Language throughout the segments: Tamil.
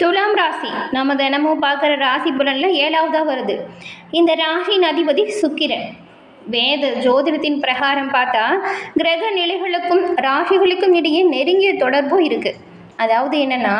துலாம் ராசி. நம்ம தினமும் பார்க்குற ராசி புலனில் ஏழாவதாக வருது. இந்த ராசியின் அதிபதி சுக்கிரன். வேத ஜோதிடத்தின் பிரகாரம் பார்த்தா கிரக நிலைகளுக்கும் ராசிகளுக்கும் இடையே நெருங்கிய தொடர்பும் இருக்குது அதாவது என்னென்னா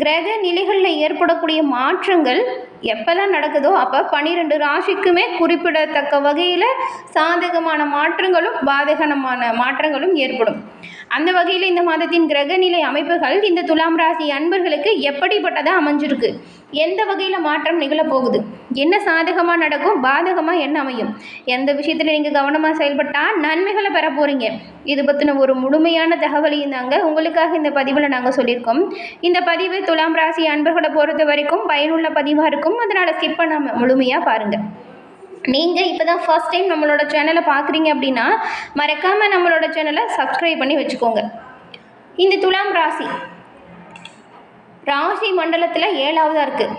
கிரக நிலைகளில் ஏற்படக்கூடிய மாற்றங்கள் எப்போல்லாம் நடக்குதோ அப்போ பன்னிரெண்டு ராசிக்குமே குறிப்பிடத்தக்க வகையில் சாதகமான மாற்றங்களும் பாதகமான மாற்றங்களும் ஏற்படும். அந்த வகையில் இந்த மாதத்தின் கிரகநிலை அமைப்புகள் இந்த துலாம் ராசி அன்பர்களுக்கு எப்படிப்பட்டதாக அமைஞ்சிருக்கு? எந்த வகையில் மாற்றம் நிகழப்போகுது? என்ன சாதகமாக நடக்கும்? பாதகமாக என்ன அமையும்? எந்த விஷயத்தில் நீங்கள் கவனமாக செயல்பட்டால் நன்மைகளை பெற போகிறீங்க இது பற்றின ஒரு முழுமையான தகவலையும் தாங்க உங்களுக்காக இந்த பதிவில் நாங்கள் சொல்லியிருக்கோம். இந்த பதிவு துலாம் ராசி அன்பர்களை பொறுத்த வரைக்கும் பயனுள்ள பதிவாக இருக்கும். அதனால் ஸ்கிப் பண்ணாமல் முழுமையாக பாருங்கள் நீங்கள் இப்போ தான் ஃபர்ஸ்ட் டைம் நம்மளோட சேனலை பார்க்குறீங்க அப்படின்னா மறக்காமல் நம்மளோட சேனலை சப்ஸ்கிரைப் பண்ணி வச்சுக்கோங்க. இந்த துலாம் ராசி. ராசி மண்டலத்தில் ஏழாவதாக இருக்குது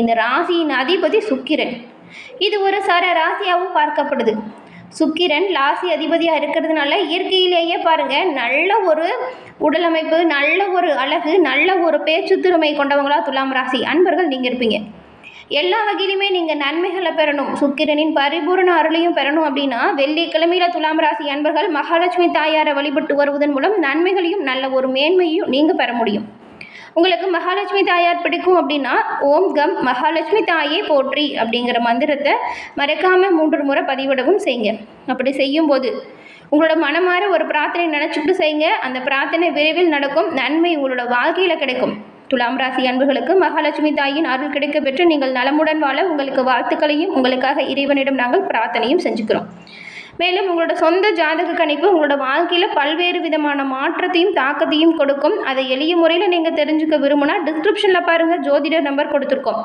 இந்த ராசியின் அதிபதி சுக்கிரன். இது ஒரு சர ராசியாகவும் பார்க்கப்படுது. சுக்கிரன் ராசி அதிபதியாக இருக்கிறதுனால இயற்கையிலேயே பாருங்கள் நல்ல ஒரு உடலமைப்பு நல்ல ஒரு அழகு நல்ல ஒரு பேச்சு திறமை கொண்டவங்களா துலாம் ராசி. அன்பர்கள் நீங்கள் இருப்பீங்க. எல்லா வகையிலுமே நீங்கள் நன்மைகளை பெறணும். சுக்கிரனின் பரிபூரண அருளையும் பெறணும் அப்படின்னா வெள்ளிக்கிழமையில துலாம் ராசி அன்பர்கள் மகாலட்சுமி தாயாரை வழிபட்டு வருவதன் மூலம் நன்மைகளையும் நல்ல ஒரு மேன்மையும் நீங்கள் பெற முடியும். உங்களுக்கு மகாலட்சுமி தாயார் பிடிக்கும் அப்படின்னா ஓம் கம் மகாலட்சுமி தாயே போற்றி அப்படிங்கிற மந்திரத்தை மறக்காமல் மூன்று முறை பதிவிடவும் செய்யுங்க. அப்படி செய்யும்போது உங்களோட மனமாற ஒரு பிரார்த்தனை நினச்சிக்கிட்டு செய்யுங்க. அந்த பிரார்த்தனை விரைவில் நடக்கும். நன்மை உங்களோட வாழ்க்கையில் கிடைக்கும். துலாம் ராசி அன்புகளுக்கு மகாலட்சுமி தாயின் அருள் கிடைக்க பெற்று நீங்கள் நலமுடன் வாழ உங்களுக்கு வாழ்த்துக்களையும் உங்களுக்காக இறைவனிடம் நாங்கள் பிரார்த்தனையும் செஞ்சுக்கிறோம். மேலும் உங்களோட சொந்த ஜாதக கணிப்பு உங்களோட வாழ்க்கையில் பல்வேறு விதமான மாற்றத்தையும் தாக்கத்தையும் கொடுக்கும். அதை எளிய முறையில் நீங்கள் தெரிஞ்சுக்க விரும்புனா டிஸ்கிரிப்ஷனில் பாருங்கள் ஜோதிடர் நம்பர் கொடுத்துருக்கோம்.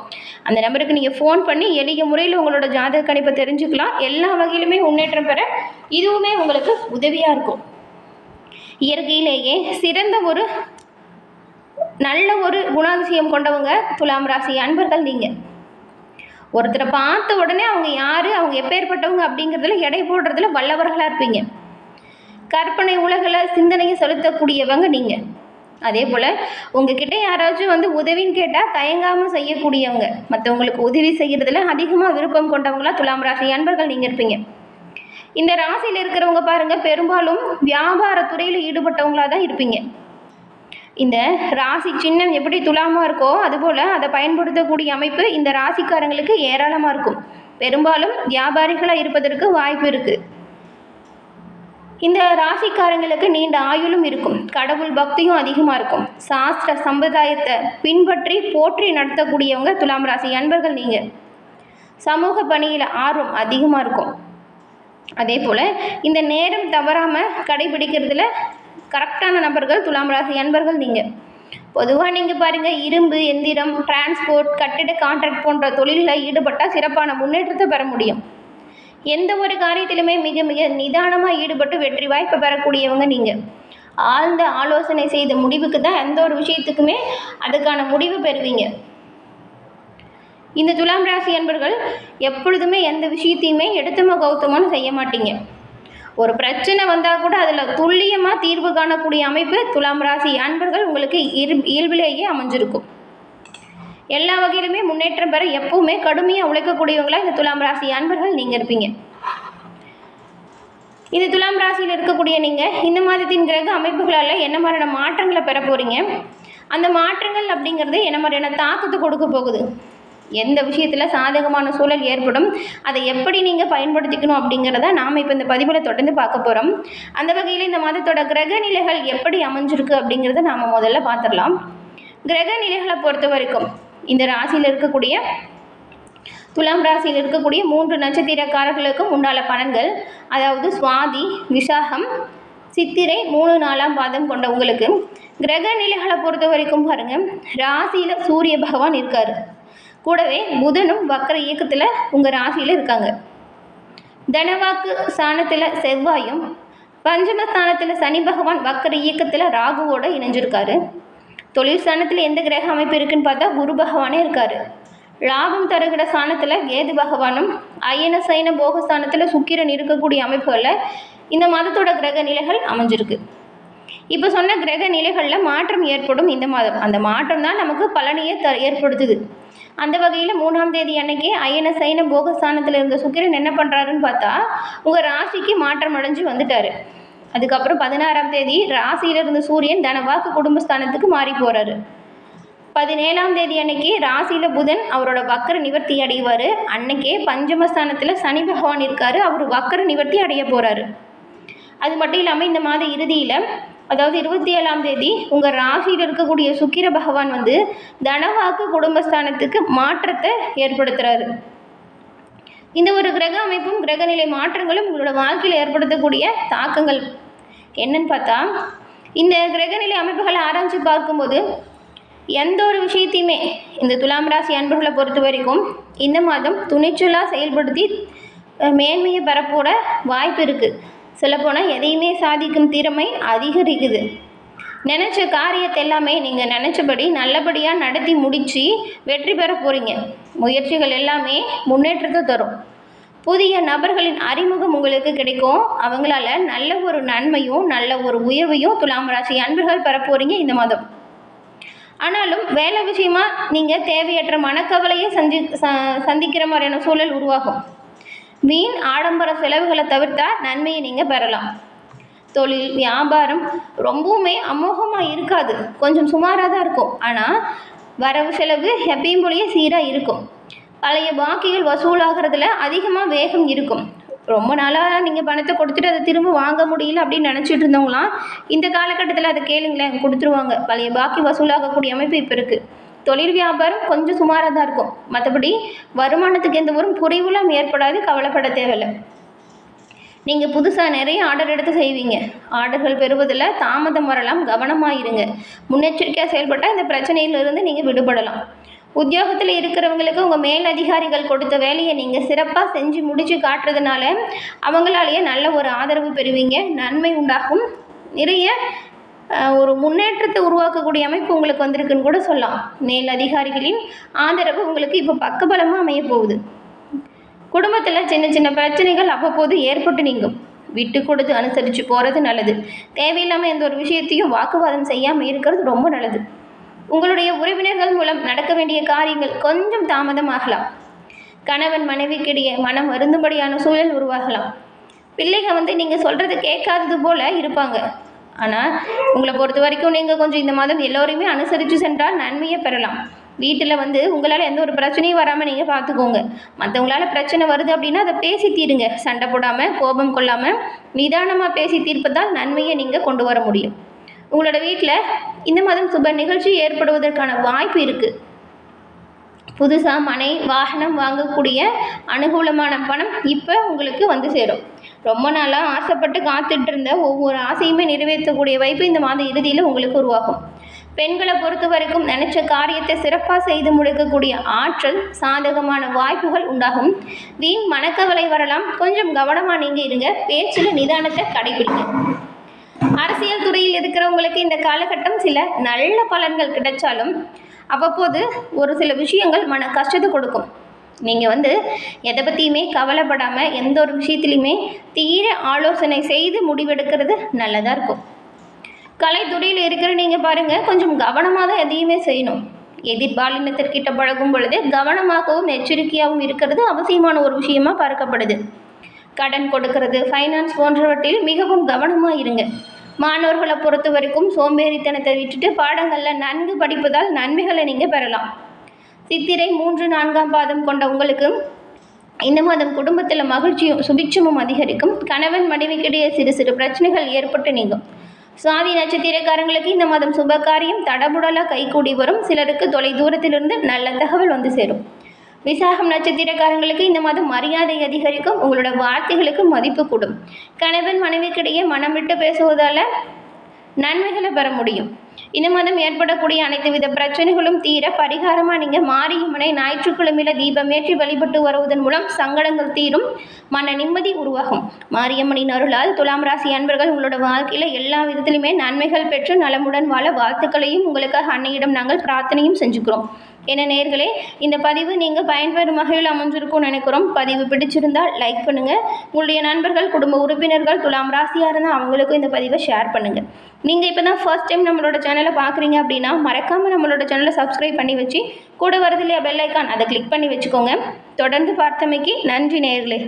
அந்த நம்பருக்கு நீங்கள் ஃபோன் பண்ணி எளிய முறையில் உங்களோட ஜாதக கணிப்பை தெரிஞ்சுக்கலாம். எல்லா வகையிலுமே முன்னேற்றம் பெற இதுவுமே உங்களுக்கு உதவியாக இருக்கும். இயற்கையிலேயே சிறந்த ஒரு நல்ல ஒரு குணாதிசயம் கொண்டவங்க துலாம் ராசி அன்பர்கள் நீங்கள் ஒருத்தரை பார்த்த உடனே அவங்க யார் அவங்க எப்பேற்பட்டவங்க அப்படிங்கிறதுல எடை போடுறதுல வல்லவர்களாக இருப்பீங்க. கற்பனை உலகில் சிந்தனையை செலுத்தக்கூடியவங்க நீங்கள் அதே போல் உங்ககிட்ட யாராச்சும் வந்து உதவின்னு கேட்டால் தயங்காமல் செய்யக்கூடியவங்க. மற்றவங்களுக்கு உதவி செய்கிறதுல அதிகமாக விருப்பம் கொண்டவங்களா துலாம் ராசி அன்பர்கள் நீங்கள் இருப்பீங்க. இந்த ராசியில் இருக்கிறவங்க பாருங்கள் பெரும்பாலும் வியாபாரத்துறையில் ஈடுபட்டவங்களாக தான் இருப்பீங்க. இந்த ராசி சின்னம் எப்படி துலாமாக இருக்கோ அதுபோல் அதை பயன்படுத்தக்கூடிய அமைப்பு இந்த ராசிக்காரங்களுக்கு ஏராளமாக இருக்கும். பெரும்பாலும் வியாபாரிகளாக இருப்பதற்கு வாய்ப்பு இருக்குது இந்த ராசிக்காரங்களுக்கு நீண்ட ஆயுளும் இருக்கும். கடவுள் பக்தியும் அதிகமாக இருக்கும். சாஸ்திர சம்பிரதாயத்தை பின்பற்றி போற்றி நடத்தக்கூடியவங்க துலாம் ராசி அன்பர்கள் நீங்கள் சமூக பணியில் ஆர்வம் அதிகமாக இருக்கும். அதே போல் இந்த நேரம் தவறாமல் கடைபிடிக்கிறதுல கரெக்டான நபர்கள் துலாம் ராசி அன்பர்கள் நீங்கள் பொதுவாக நீங்கள் பாருங்கள் இரும்பு எந்திரம் டிரான்ஸ்போர்ட் கட்டிட கான்ட்ராக்ட் போன்ற தொழிலில் ஈடுபட்டால் சிறப்பான முன்னேற்றத்தை பெற முடியும். எந்த ஒரு காரியத்திலுமே மிக மிக நிதானமாக ஈடுபட்டு வெற்றி வாய்ப்பு பெறக்கூடியவங்க நீங்கள் ஆழ்ந்த ஆலோசனை செய்த முடிவுக்கு தான் எந்த ஒரு விஷயத்துக்குமே அதுக்கான முடிவு பெறுவீங்க. இந்த துலாம் ராசி அன்பர்கள் எப்பொழுதுமே எந்த விஷயத்தையுமே எடுத்தமோ கௌத்தமான செய்ய மாட்டீங்க. ஒரு பிரச்சனை வந்தால் கூட அதில் துல்லியமாக தீர்வு காணக்கூடிய அமைப்பு துலாம் ராசி அன்பர்கள் உங்களுக்கு இயல்பிலேயே அமைஞ்சிருக்கும். எல்லா வகையிலுமே முன்னேற்றம் பெற எப்பவுமே கடுமையாக உழைக்கக்கூடியவங்களாக இந்த துலாம் ராசி அன்பர்கள் நீங்கள் இருப்பீங்க. இது துலாம் ராசியில் இருக்கக்கூடிய நீங்கள் இந்த மாதத்தின் கிரக அமைப்புகளால் என்ன மாதிரியான மாற்றங்களை பெற போகிறீங்க அந்த மாற்றங்கள் அப்படிங்கிறது என்ன மாதிரியான தாக்கத்தை கொடுக்க போகுது? எந்த விஷயத்தில் சாதகமான சூழல் ஏற்படும் அதை எப்படி நீங்கள் பயன்படுத்திக்கணும் அப்படிங்கிறத நாம் இப்போ இந்த பதிவில் தொடர்ந்து பார்க்க போகிறோம் அந்த வகையில் இந்த மாதத்தோட கிரக நிலைகள் எப்படி அமைஞ்சிருக்கு அப்படிங்கிறத நாம் முதல்ல பார்த்துடலாம். கிரக நிலைகளை பொறுத்த வரைக்கும் இந்த ராசியில் இருக்கக்கூடிய துலாம் ராசியில் இருக்கக்கூடிய மூன்று நட்சத்திரக்காரர்களுக்கும் உண்டான பலன்கள் அதாவது சுவாதி விசாகம் சித்திரை மூணு நாலாம் பாதம் கொண்ட உங்களுக்கு கிரக நிலைகளை பொறுத்த வரைக்கும் பாருங்கள் ராசியில் சூரிய பகவான் இருக்கார். கூடவே புதனும் வக்கர இயக்கத்தில் உங்கள் ராசியில் இருக்காங்க. தனவாக்கு ஸ்தானத்தில் செவ்வாயும் பஞ்சமஸ்தானத்தில் சனி பகவான் வக்கர இயக்கத்தில் ராகுவோடு இணைஞ்சிருக்காரு. தொழில் ஸ்தானத்தில் எந்த கிரக அமைப்பு இருக்குன்னு பார்த்தா குரு பகவானே இருக்கார். லாபம் தருகிற ஸ்தானத்தில் கேது பகவானும் அயன சைன போக ஸ்தானத்தில் சுக்கிரன் இருக்கக்கூடிய அமைப்புகளில் இந்த மதத்தோட கிரக நிலைகள் அமைஞ்சிருக்கு. இப்போ சொன்ன கிரக நிலைகளில் மாற்றம் ஏற்படும் இந்த மாதம். அந்த மாற்றம் தான் நமக்கு பலனையே த ஏற்படுத்துது. அந்த வகையில் மூணாம் தேதி அன்னைக்கு அயன சைன போகஸ்தானத்தில் இருந்த சுக்கிரன் என்ன பண்ணுறாருன்னு பார்த்தா உங்கள் ராசிக்கு மாற்றம் அடைஞ்சு வந்துட்டார். அதுக்கப்புறம் பதினாறாம் தேதி ராசியில் இருந்த சூரியன் தனவாக்கு குடும்பஸ்தானத்துக்கு மாறி போகிறாரு பதினேழாம் தேதி அன்னைக்கு ராசியில் புதன் அவரோட வக்கர நிவர்த்தி அடைவார். அன்னைக்கே பஞ்சமஸ்தானத்தில் சனி பகவான் இருக்கார் அவர் வக்கர நிவர்த்தி அடைய போகிறாரு அது மட்டும் இல்லாமல் இந்த மாத இறுதியில் அதாவது இருபத்தி ஏழாம் தேதி உங்கள் ராசியில் இருக்கக்கூடிய சுக்கிர பகவான் வந்து தனவாக்கு குடும்பஸ்தானத்துக்கு மாற்றத்தை ஏற்படுத்துகிறாரு இந்த ஒரு கிரக அமைப்பும் கிரகநிலை மாற்றங்களும் உங்களோட வாழ்க்கையில் ஏற்படுத்தக்கூடிய தாக்கங்கள். என்னன்னு பார்த்தா இந்த கிரகநிலை அமைப்புகளை ஆராய்ச்சி பார்க்கும்போது எந்த ஒரு விஷயத்தையுமே இந்த துலாம் ராசி அன்பர்களை பொறுத்த வரைக்கும் இந்த மாதம் துணிச்சலாக செயல்படுத்தி மேன்மையை பெறப்போட வாய்ப்பு இருக்குது சொல்லப்போனால் எதையுமே சாதிக்கும் திறமை அதிகரிக்குது. நினச்ச காரியத்தை எல்லாமே நீங்கள் நினச்சபடி நல்லபடியாக நடத்தி முடித்து வெற்றி பெற போகிறீங்க முயற்சிகள் எல்லாமே முன்னேற்றத்தை தரும். புதிய நபர்களின் அறிமுகம் உங்களுக்கு கிடைக்கும். அவங்களால நல்ல ஒரு நன்மையும் நல்ல ஒரு உயர்வையும் துலாம் ராசி அன்பர்கள் பெற போகிறீங்க இந்த மாதம். ஆனாலும் வேலை விஷயமா நீங்கள் தேவையற்ற மனக்கவலையை சந்தி ச- சந்திக்கிற மாதிரியான சூழல் உருவாகும். வீண் ஆடம்பர செலவுகளை தவிர்த்தா நன்மையை நீங்கள் பெறலாம். தொழில் வியாபாரம் ரொம்பவுமே அமோகமாக இருக்காது. கொஞ்சம் சுமாராக தான் இருக்கும். ஆனால் வரவு செலவு எப்பயும் போலயே சீராக இருக்கும். பழைய பாக்கிகள் வசூலாகிறதுல அதிகமாக வேகம் இருக்கும். ரொம்ப நாளாக நீங்கள் பணத்தை கொடுத்துட்டு அதை திரும்ப வாங்க முடியல அப்படின்னு நினச்சிட்டு இருந்தவங்களாம் இந்த காலகட்டத்தில் அதை கேளுங்களேன் கொடுத்துருவாங்க. பழைய பாக்கி வசூலாகக்கூடிய அமைப்பு இப்போ இருக்குது தொழில் வியாபாரம் கொஞ்சம் சுமாராக தான் இருக்கும். மற்றபடி வருமானத்துக்கு எந்த ஒரு குறைவுலாம் ஏற்படாது கவலைப்பட தேவையில்லை. நீங்கள் புதுசாக நிறைய ஆர்டர் எடுத்து செய்வீங்க. ஆர்டர்கள் பெறுவதில் தாமதம் வரலாம் கவனமாக இருங்க முன்னெச்சரிக்கையாக செயல்பட்டால் இந்த பிரச்சனையிலிருந்து நீங்கள் விடுபடலாம். உத்தியோகத்தில் இருக்கிறவங்களுக்கு உங்கள் மேல் அதிகாரிகள் கொடுத்த வேலையை நீங்கள் சிறப்பாக செஞ்சு முடித்து காட்டுறதுனால அவங்களாலேயே நல்ல ஒரு ஆதரவு பெறுவீங்க. நன்மை உண்டாகும். நிறைய ஒரு முன்னேற்றத்தை உருவாக்கக்கூடிய அமைப்பு உங்களுக்கு வந்திருக்குன்னு கூட சொல்லலாம். மேல் அதிகாரிகளின் ஆதரவு உங்களுக்கு இப்போ பக்கபலமாக அமைய போகுது. குடும்பத்தில் சின்ன சின்ன பிரச்சனைகள் அவ்வப்போது ஏற்பட்டு நீங்கும். விட்டு கொடுத்து அனுசரித்து போகிறது நல்லது. தேவையில்லாமல் எந்த ஒரு விஷயத்தையும் வாக்குவாதம் செய்யாமல் இருக்கிறது ரொம்ப நல்லது. உங்களுடைய உறவினர்கள் மூலம் நடக்க வேண்டிய காரியங்கள் கொஞ்சம் தாமதமாகலாம் கணவன் மனைவிக்கிடையே மனம் வருந்தும்படியான சூழல் உருவாகலாம். பிள்ளைங்க வந்து நீங்கள் சொல்கிறது கேட்காதது போல் இருப்பாங்க. ஆனால் உங்களை பொறுத்த வரைக்கும் நீங்கள் கொஞ்சம் இந்த மாதம் எல்லோரையுமே அனுசரித்து சென்றால் நன்மையை பெறலாம். வீட்டில் வந்து உங்களால் எந்த ஒரு பிரச்சனையும் வராமல் நீங்கள் பார்த்துக்கோங்க. மற்றவங்களால பிரச்சனை வருது அப்படின்னா அதை பேசி தீருங்க. சண்டை போடாமல் கோபம் கொள்ளாமல் நிதானமாக பேசி தீர்ப்பதால் நன்மையை நீங்கள் கொண்டு வர முடியும். உங்களோட வீட்டில் இந்த மாதம் சுப நிகழ்ச்சி ஏற்படுவதற்கான வாய்ப்பு இருக்குது புதுசாக மனை வாகனம் வாங்கக்கூடிய அனுகூலமான பணம் இப்போ உங்களுக்கு வந்து சேரும். ரொம்ப நாளாக ஆசைப்பட்டு காத்துட்டு இருந்த ஒவ்வொரு ஆசையுமே நிறைவேற்றக்கூடிய வாய்ப்பு இந்த மாத இறுதியில் உங்களுக்கு உருவாகும். பெண்களை பொறுத்த வரைக்கும் நினைச்ச காரியத்தை சிறப்பாக செய்து முடிக்கக்கூடிய ஆற்றல் சாதகமான வாய்ப்புகள் உண்டாகும். வீண் மனக்கவலை வரலாம். கொஞ்சம் கவனமாக நீங்கள் இருங்க. பேச்சில் நிதானத்தை கடைபிடிங்க. அரசியல் துறையில் இருக்கிறவங்களுக்கு இந்த காலகட்டம் சில நல்ல பலன்கள் கிடைச்சாலும் அவ்வப்போது ஒரு சில விஷயங்கள் மன கஷ்டத்தை கொடுக்கும். நீங்கள் வந்து எதை பற்றியுமே கவலைப்படாமல் எந்த ஒரு விஷயத்துலையுமே தீர ஆலோசனை செய்து முடிவெடுக்கிறது நல்லதாக இருக்கும். கலைத்துறையில் இருக்கிற நீங்கள் பாருங்கள் கொஞ்சம் கவனமாக தான் எதையுமே செய்யணும். எதிர்பாலினத்திற்கிட்ட பழகும் பொழுது கவனமாகவும் எச்சரிக்கையாகவும் இருக்கிறது அவசியமான ஒரு விஷயமா பார்க்கப்படுது. கடன் கொடுக்கறது ஃபைனான்ஸ் போன்றவற்றில் மிகவும் கவனமாக இருங்க. மாணவர்களை பொறுத்த வரைக்கும் சோம்பேறித்தனத்தை விட்டுட்டு பாடங்களில் நன்கு படிப்பதால் நன்மைகளை நீங்கள் பெறலாம். சித்திரை மூன்று நான்காம் பாதம் கொண்ட உங்களுக்கு இந்த மாதம் குடும்பத்தில் மகிழ்ச்சியும் சுபிட்சமும் அதிகரிக்கும். கணவன் மனைவிக்கிடையே சிறு சிறு பிரச்சனைகள் ஏற்பட்டு நீங்கும். சுவாதி நட்சத்திரக்காரங்களுக்கு இந்த மாதம் சுபகாரியம் தடபுடலாக கைகூடி வரும். சிலருக்கு தொலை தூரத்திலிருந்து நல்ல தகவல் வந்து சேரும். விசாகம் நட்சத்திரக்காரங்களுக்கு இந்த மாதம் மரியாதை அதிகரிக்கும். உங்களோட வார்த்தைகளுக்கு மதிப்பு கூடும். கணவன் மனைவிக்கிடையே மனம் விட்டு பேசுவதால் நன்மைகளை பெற முடியும். இந்த மாதம் ஏற்படக்கூடிய அனைத்து வித பிரச்சனைகளும் தீர பரிகாரமாக நீங்கள் மாரியம்மனை ஞாயிற்றுக்கிழமையில தீபம் ஏற்றி வழிபட்டு வருவதன் மூலம் சங்கடங்கள் தீரும். மன நிம்மதி உருவாகும். மாரியம்மனின் அருளால் துலாம் ராசி அன்பர்கள் உங்களோட வாழ்க்கையில் எல்லா விதத்திலுமே நன்மைகள் பெற்று நலமுடன் வாழ வாழ்த்துக்களையும் உங்களுக்காக அன்னையிடம் நாங்கள் பிரார்த்தனையும் செஞ்சுக்கிறோம். என நேர்களே இந்த பதிவு நீங்கள் பயன்பெறும் வகையில் அமைஞ்சிருக்கும்னு நினைக்கிறோம். பதிவு பிடிச்சிருந்தால் லைக் பண்ணுங்கள் உங்களுடைய நண்பர்கள் குடும்ப உறுப்பினர்கள் துலாம் ராசியாக இருந்தால் அவங்களுக்கும் இந்த பதிவை ஷேர் பண்ணுங்கள் நீங்கள் இப்போ தான் ஃபர்ஸ்ட் டைம் நம்மளோட சேனலை பார்க்குறீங்க அப்படின்னா மறக்காமல் நம்மளோட சேனலை சப்ஸ்கிரைப் பண்ணி வச்சு கூட வரது இல்லையா பெல் ஐக்கான் அதை கிளிக் பண்ணி வச்சுக்கோங்க. தொடர்ந்து பார்த்தமைக்கு நன்றி நேர்களே.